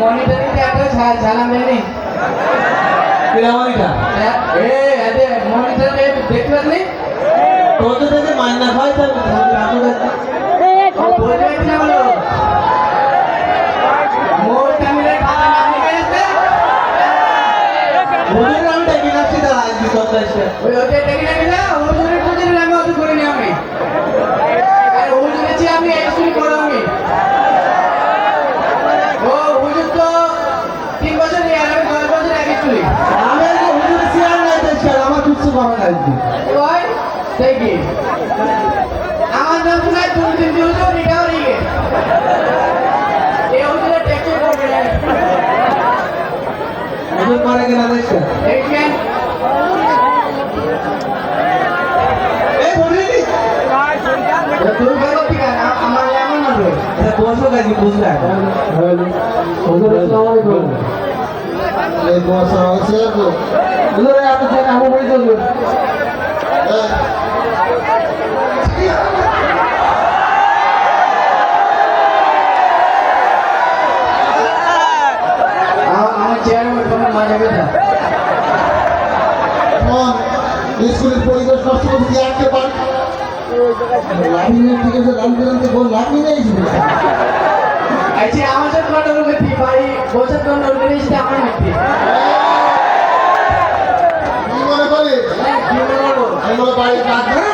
মনিটরিতে একটা ছা- ঝালা মেলে কিরামানিটা এ আরে মনিটরে দেখতে পারলি তোদের থেকে মাইনা হয় তার বলতে পারছি না বলো? মোর ক্যামেরায় খাতা নাম লিখে আছে ওদের আমি ডেকে রাখছি তারা আজকে সন্ধ্যায় ওই ওটা দেখে রাখি না হুজুরের টুজুরের আমি অত করিনি আমি। আর হুজুরের চেয়ে আমি এক্সুলি করো আমি। দুঃখ করা ওই সেই কি আমার নাম শোনায় তুমি তিন হুজুর এটাও রিগে এই হুজুরের টেকচার করবে না। হুজুর করে। কিনা দেখছে এই তুমি ঠিক আছে আমার এমন হবে। বসো কাজে বুঝলে? হুজুর আসসালামু আলাইকুম এই বসা আছে তো হুজুর আপনি থেকে আমার বাড়ি চলবেন আমার- আমার চেয়ার কোনো মজা হবে না। কোন স্কুলের পরিবেশ নষ্ট করতে কি আটকে পারি লাভিনের থেকে যে রামকে রামকে বল লাভই নেই আচ্ছা আমার সাথে কন্ট্রোল করতে ভাই বছর কন্ট্রোল করে সেটা আমার মিথ্যে কি মনে করি হ্যাঁ, কি বলব আমি বলে বাড়ি কাজ করে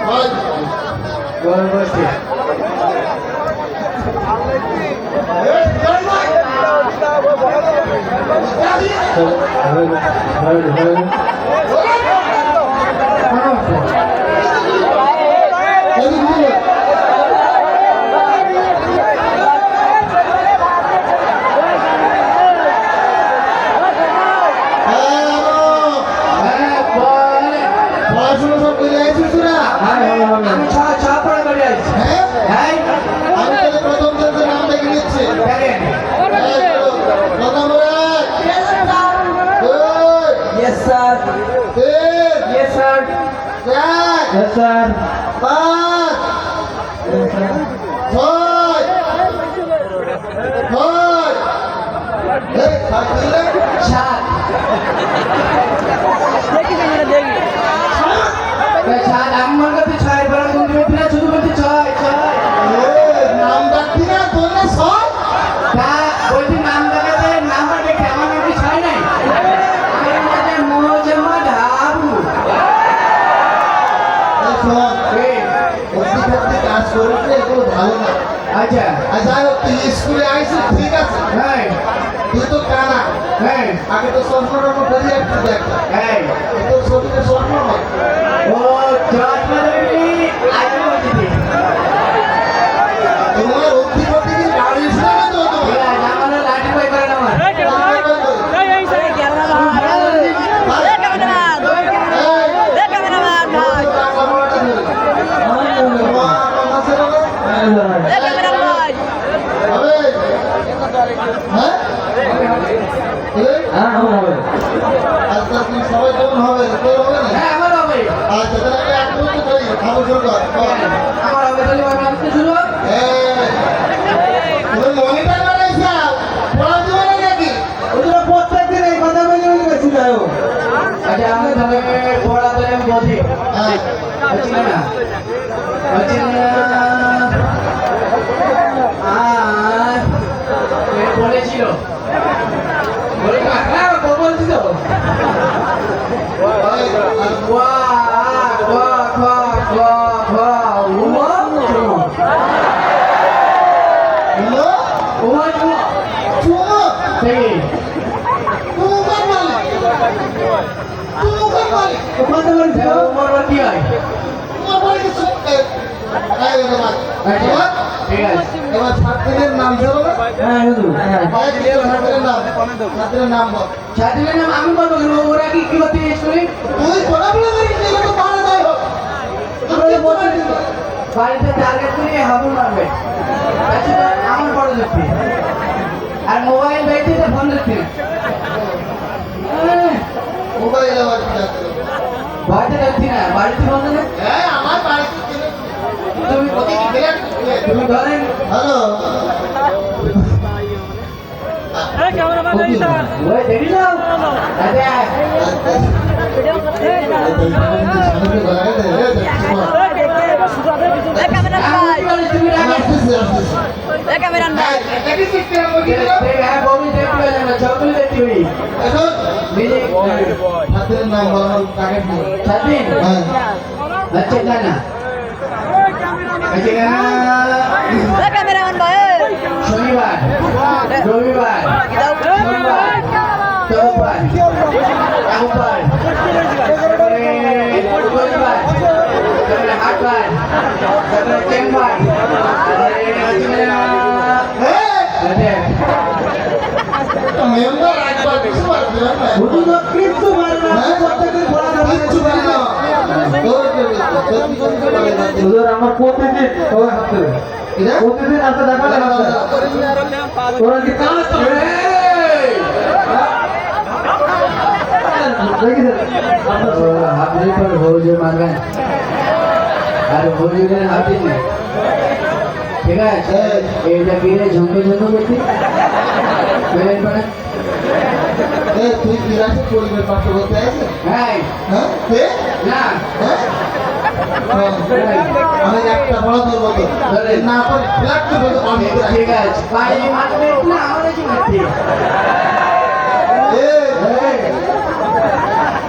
ভাই বল বলছি এই, যাই ভাই। এদিকে ঘুরে। হ্যাঁ, আনো। হ্যাঁ বল পড়াশোনা সব করে আইছিস তোরা? আমি ছ ছ পড়া করে আছি হ্যাঁ? হ্যাঁ আমি তাহলে প্রথম থেকে নাম দেখে নিচ্ছি দেখেন এই তো, প্রথম এক। দুই, ইয়েস স্যার তিন, ইয়েস স্যার চার, পাঁচ, ছয়, ছয়। ভালো না। আচ্ছা হোক, তুই স্কুলে আইছিস, ঠিক আছে। হ্যাঁ তুই তো কানা। হ্যাঁ আগে তো চশমাটা করি একটু দেখ হ্যাঁ তোর শরীরে চশমা ও চশমা ধরি আগে বলছি তোমার অধিপতি কি গাড়ি ইসলামে তো তোমার আমার লাঠি পাই করে না আমার হ্যাঁ আমার হবে সবাই কেমন হবে? তোর হবে না? হ্যাঁ আমার হবে। আচ্ছা তাহলে আমি এক মিনিট করি খাব শুরু কর আমার হবে তাহলে আমি আসতে শুরু তুমি মনিটর বানাইছ পড়া দিবে না নাকি? হুজুর প্রত্যেক দিন এই কথা বলে বলে বেশি যায় আচ্ছা আমি তাহলে পড়া তাহলে আমি বলছি। হ্যাঁ। হচ্ছে না? হচ্ছে না Kumanda lang daw, kumanda lang diyan. Kumanda lang sa... Eh, ayaw naman. Ayaw naman? হয় ঠিক আছে। এবার ছাত্রীদের নাম হ্যাঁ হ্যাঁ ভাই দিয়ে ছাত্রীদের নাম বল। ছাত্রীদের নাম আমি বলব কেন? ওরা কি কি করতে তুই পড়াশোনা করিস না তো পারে যাই হোক। তুই বলতে দিস বাড়িতে টার্গেট করে হাবু মারবে। আচ্ছা আমার বড় দেখতে আর মোবাইল দেখতে তো ফোন না মোবাইল আবার বাড়িতে দেখছি না বাড়িতে বলতে না হ্যাঁ আমার বাড়িতে তুমি ওকে কি বিরাট তুমি ধরেন হ্যালো ওই দেখি যাও আচ্ছা সামনে গলায় দে, এ, দেখ, আমি কি বলি, তুমি রাখো। আসতেছে, আসতেছে। হ্যাঁ, এটাকে দেখতে হবে, কি দিলাম? হ্যাঁ বমি দেখতে পাই না ছবিগুলো দেখতে পাই এখন, নিজে হাতের নাম বলো, কাকে দিও? স্বাধীন হ্যাঁ। আচ্ছা গানা আচ্ছা গানা শনিবার রবিবার সোমবার সোমবার রোববার তারপরে বুধবার তারপরে হাটবার তারপরে চেম্বার তারপরে হচ্ছে হ্যাঁ, মেম্বার একবার কিছু পারবে না, না। কিচ্ছু পারে না হ্যাঁ? প্রত্যেকদিন হুজুর আমার প্রতিদিন ওই হাতে। প্রতিদিন আছে দেখালে হাতে ওরা কি কাজ করে? হাতে পর ভৌজে মারবেন। আর ভৌজের হাতে নেই ঠিক আছে? এইটা কিনে ঝঙ্কে করছি বেরেন পড়ে তুই বিরাশে পরিবার পাঠ করতে আছে হ্যাঁ? হ্যাঁ না। হ্যাঁ? আমি একটা বড় তোর মতো না করে ফ্ল্যাট করে দেবো, আমি ঠিক আছে। না আমাদের কি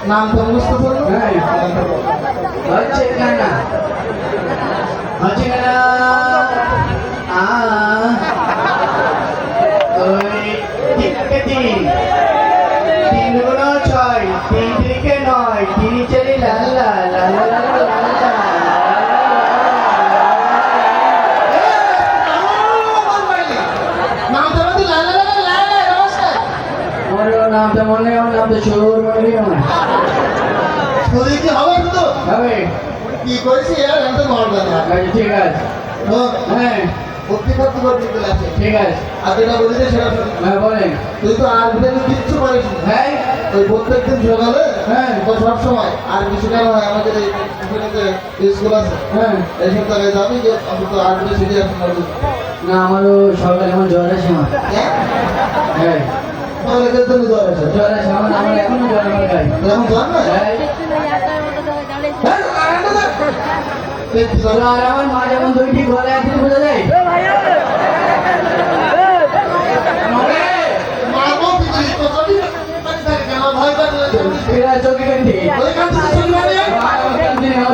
নাম তো বুঝতে হ্যাঁ। হচ্ছে গানা হচ্ছে আ আমার নাম তো মনে আমার নাম তো চোর মনে আমার শরীর কি হবে তো হবে। কি আর আমি তো ঠিক আছে। হ্যাঁ। ভক্তি ভক্তি করতে আসে ঠিক আছে। আর যেটা বলি যে সেটা। হ্যাঁ বলেন। তুই তো আর ভিতরে কিচ্ছু পারিস হ্যাঁ। ওই প্রত্যেকদিন সকালে হ্যাঁ। সব সময় আর কিছু কেন হয় আমাদের এই এখানে স্কুল আছে হ্যাঁ। জায়গায় যাবি যে অন্তত আর ভিতরে শিখে আসতে না। আমারও সকালে আমার জ্বর আছে আমার হ্যাঁ। হ্যাঁ তাহলে জন্য জ্বর আছে জ্বর আছে আমার আমার এখনও জ্বর আমার গায়ে জ্বর না হ্যাঁ আমার মা যেমন দুইটি ঘরে আছে বোঝা যায়? ভয়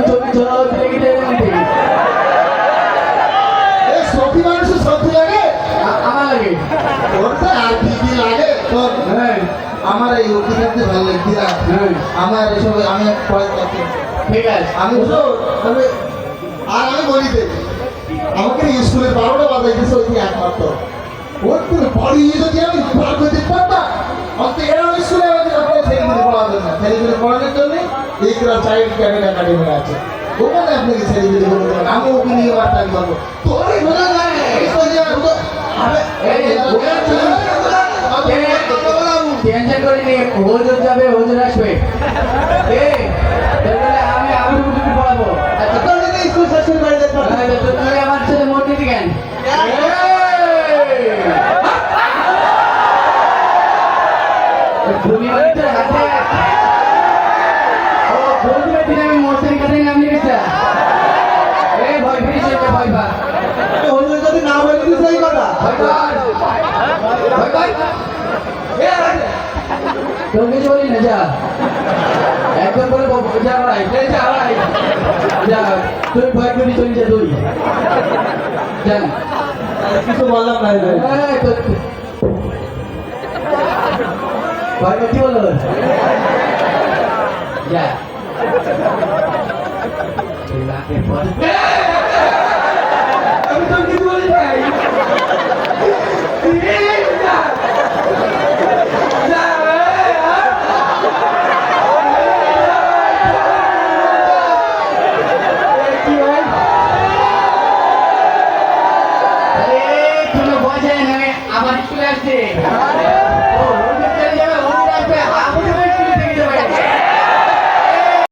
চোখে ঝরা হচ্ছে কি কান্দি এই সখী মানুষের সত্যি লাগে আমার লাগে ওরটা আর কি কি লাগে তোর হ্যাঁ আমার এই উকি ভালো লাগে কি হ্যাঁ। আমার এসব আমি ঠিক আছে। আমি তবে আর আমি বলি আমাকে স্কুলের বারোটা বাজাইতেছে ওই একমাত্র। ওর তো বাড়ি যদি আমি বার করে পারতাম অন্ত এরা স্কুলে আমাদের আপনার ছেলেগুলি পড়াবেন না। ছেলেগুলি পড়ানোর জন্য এই গ্রাম চাইল্ড ক্যাডেট একাডেমি আছে। ওখানে আপনাকে ছেলেগুলি বলে দেবেন আমি ওকে নিয়ে বার টাইম পাবো বোঝা যায় আরে এই যে ওরা টেনশন করে নিয়ে হুজুর যাবে হুজুর আসবে। আমি আমি হুজুর পড়াবো? আচ্ছা তোর যদি স্কুল শেষ করে যেতে পারতাম। তো আমার সাথে মোট নিতে কেন ভূমি হাতে। ও ভূমি বাড়িতে আমি মোটর কাছে নাম লিখেছি। এই ভয় ফিরে চলছে ভয় পা হুজুর যদি না বলে কথা। ভয় ভয় এ তোর কিছু বলি না যা একবার করে বলব, যা ভাই এই যা ভাই যা তুই ভয় করে চলে যা তুই জান কিছু বললাম না রে এই তো ভয় করছি বলো যা আমি তোর কিছু বলি নাই